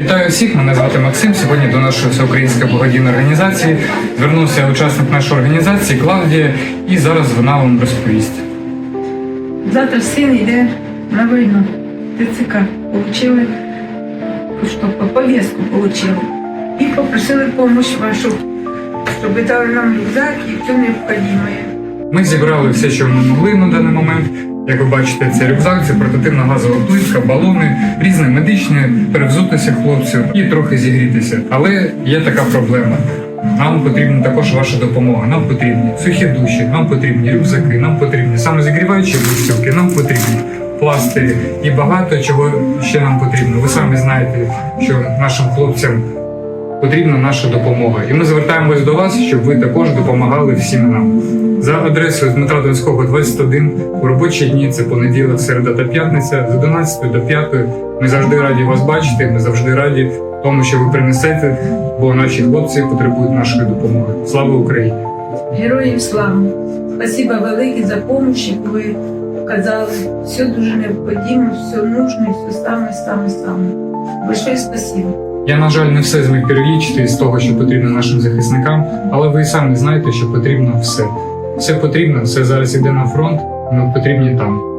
Вітаю всіх, мене звати Максим. Сьогодні до нашої всеукраїнської благодійної організації звернувся учасник нашої організації Клавдія, і зараз вона вам розповість. Завтра син йде на війну. ТЦК получили, що, повестку получили. І попросили допомогу вашу, щоб дали нам рюкзак і все необхідне. Ми зібрали все, що ми могли на даний момент. Як ви бачите, це рюкзак, це портативна газова плитка, балони, різне медичне, перевзутися хлопців і трохи зігрітися. Але є така проблема. Нам потрібна також ваша допомога. Нам потрібні сухі душі, нам потрібні рюкзаки, нам потрібні самозігріваючі висілки, нам потрібні пластирі і багато чого ще нам потрібно. Ви самі знаєте, що нашим хлопцям потрібна наша допомога. І ми звертаємось до вас, щоб ви також допомагали всім нам. За адресою Дмитра Донського, 21, у робочі дні це понеділок, середа та п'ятниця, з 11 до 5. Ми завжди раді вас бачити. Ми завжди раді тому, що ви принесете, бо наші хлопці потребують нашої допомоги. Слава Україні! Героїв слава! Спасибо велике за допомогу, яку ви оказали. Все дуже необхідно, все нужно, все саме, саме, саме. Большое спасибо. Я, на жаль, не все зміг перелічити з того, що потрібно нашим захисникам, але ви і самі знаєте, що потрібно все. Все потрібно, все зараз іде на фронт, ми потрібні там.